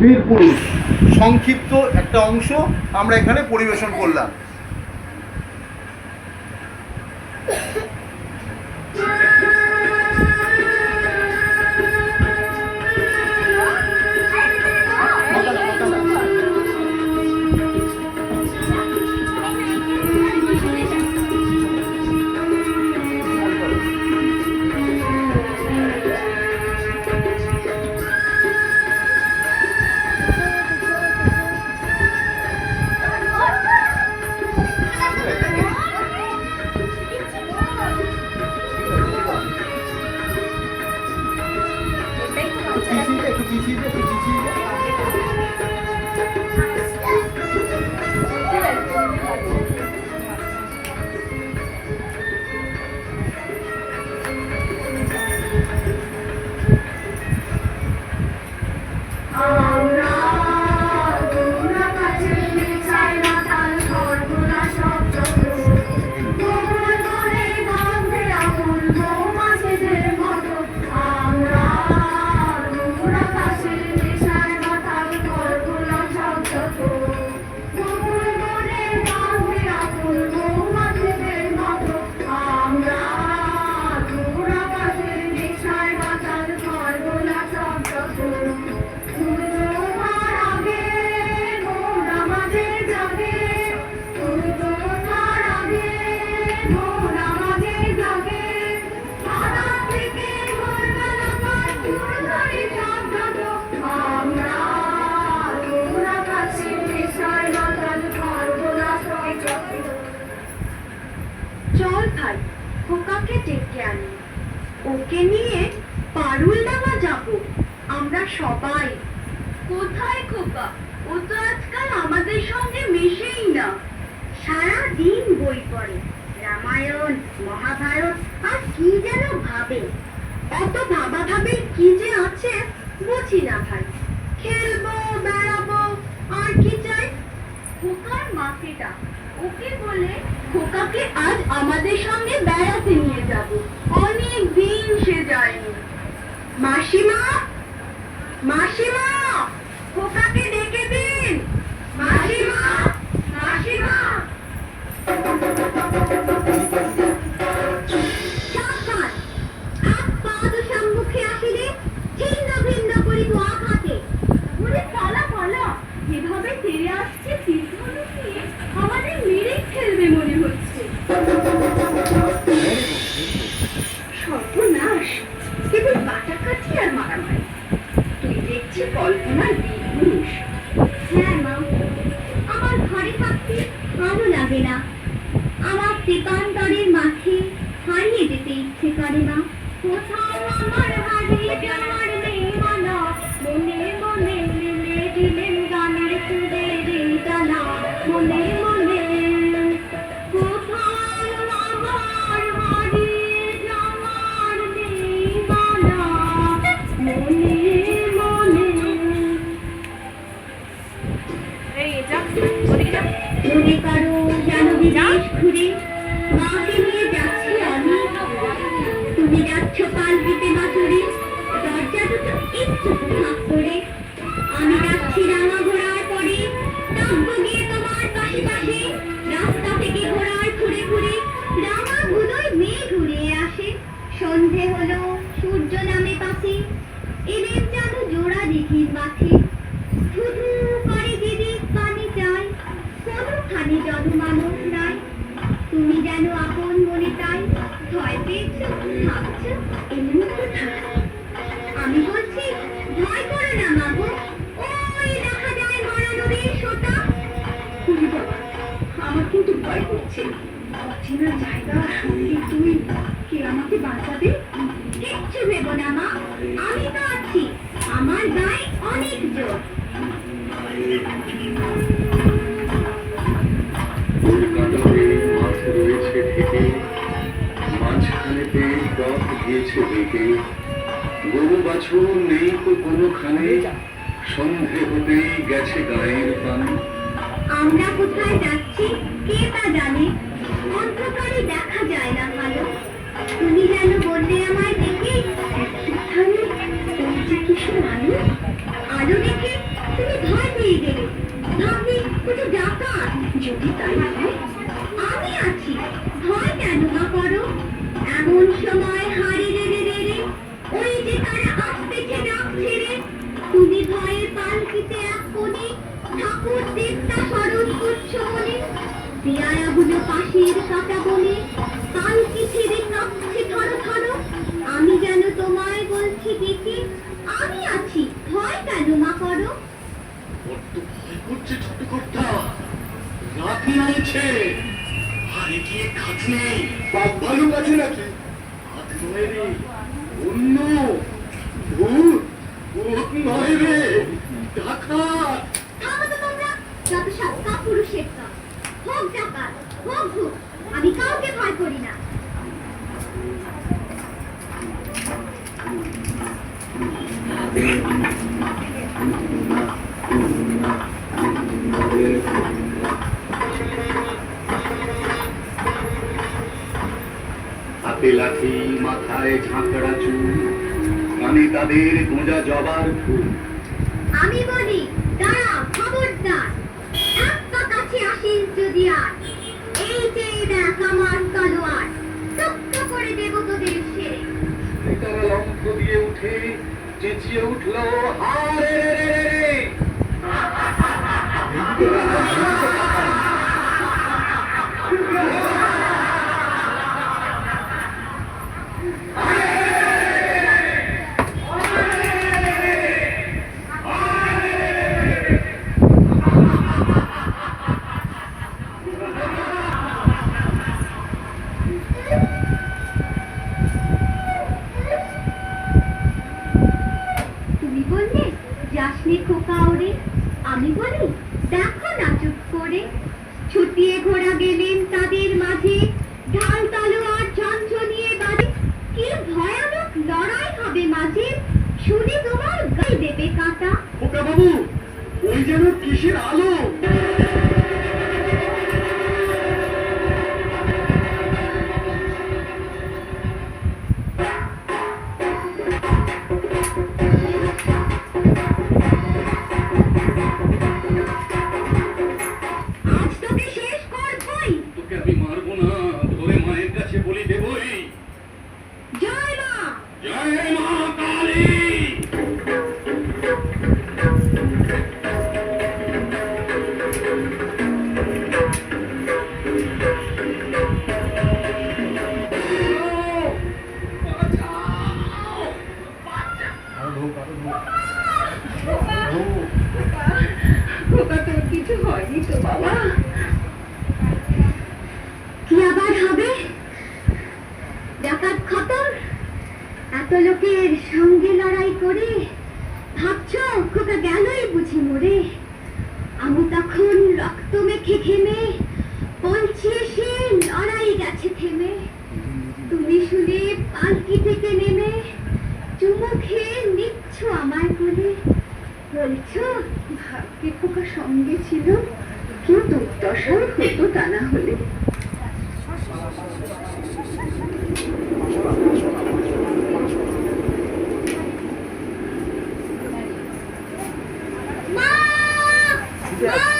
বীর পুরুষ। সংক্ষিপ্ত একটা অংশ আমরা এখানে পরিবেশন করলাম। ওকে নিয়ে পারুল ডাঙা যাব। আমরা সবাই। কোথায় খোকা? ও তো আজকাল আমাদের সঙ্গে মেশেই না। সারা দিন বই পড়ে, রামায়ণ, মহাভারত, আর কি যেন ভাবে। অত ভাবা ভাবে কি যে আছে, বুঝি না ভাই। খেলব, বেড়াবো, আর কি চাই? খোকার মাকে ওকে বলে খোকাকে আজ আমাদের সঙ্গে বেড়াতে নিয়ে যাব। অনেক দিন সে যায়নি। মাসিমা মাসিমা, খোকাকে ডেকে দিন। মাসিমা মাসিমা। কল্পনার বিপুরুষ হ্যাঁ মা। আমার ঘরে থাকতে ভালো লাগে না। আমার দীপান্তরের মাঠে হারিয়ে যেতে ইচ্ছে করে না মনে করো যেন বিদেশ ঘুরে নিয়ে যাচ্ছি আমি তুমি যাচ্ছ পাল দিতে যেন আপন মনে তাই ভয় পেয়েছ? ভাবছ? এমন কোথায় আমি বলছি, ভয় করো না ওই দেখা যায় সোটা বাবা আমার কিন্তু ভয় করছে অচেনা জায়গা সঙ্গে তুই, কে আমাকে বাঁচাবে? কিচ্ছু ভেবো না মা। আমি তো আছি। আমার গায়ে অনেক জোর কলকাতাতে মাঠ রয়েছে মাঝখানেতে পথ গিয়েছে বেঁকে গরু বাছুর নেই তো কোনোখানে। সন্ধে হতেই গেছে গায়ের পান। আমরা কোথায় যাচ্ছি? কে তা জানে? অন্ধকারে দেখা যায় না ভালো। তুমি যেন বললে আমায় দেখে ওই যে কিছু মানুষ আলো দেখে পালিয়ে গেলে। ভাবলি কিছু ডাকাত যদি তাই হয়। ঠাকুর দেবতা স্মরণ করছ মনে পেয়ারাগুলো পাশের কাটা বনে পালকি ছেড়ে কাঁপছে ধরো ধরো আমি যেন তোমায় বলছি দেখে আমি আছি ভয় কেন মা করো? করছে ছোট কর্তা রাতে আনছে আরে কি কাজ নেই? বাপ ভালো কাছে নাকি? হাত নয় রে অন্য। ভূত ভূত নয় রে। ডাকাত তো তোমরা যত সব কাপুরুষের কাজ হোক ডাকাত হোক ভূত আমি কাউকে ভয় করি না। হাতে লাঠি মাথায় ঝাঁকড়া চুল কানে তাদের গোঁজা জবার ফুল। আমি বলি দাঁড়া এক পা কাছে আসেন যদি আর এই যে দেখ আমার তলোয়ার। টুকটো করে দেব তোদের সেরে তারা লম্ফ দিয়ে উঠে চেঁচিয়ে উঠল হারে রে রে রে রে। তুমি বললে যাসনি খোকা ওরে আমি বলি দেখো না চুপ করে ছুটিয়ে ঘোড়া গেলেন তাদের মাঝে ঢাল তলোয়ার ঝনঝনিয়ে বাজে কি ভয়ানক লড়াই হবে মাঝে শুনে তোমার গায়ে দেবে কাঁটা খোকা বাবু? ওই যেন কিসের আলো। মারবো না ধরে মায়ের কাছে বলি দেবই। জয় মা। জয় খোকা তোর কিছু হয়নি বাবা কি আবার হবে ডাকাত খতম এত লোকের সঙ্গে লড়াই করে ভাবছ খোকা গেলই বুঝি মরে আমি তখন রক্ত মেখে ঘেমে বলছি এসে লড়াই গেছে থেমে তুমি শুনে পালকি থেকে নেমে চুমু খেয়ে নিচ্ছ আমার কোলে বলছো ভাগ্যে খোকা সঙ্গে ছিল কি দুর্দশা হতো তা না হলে মা!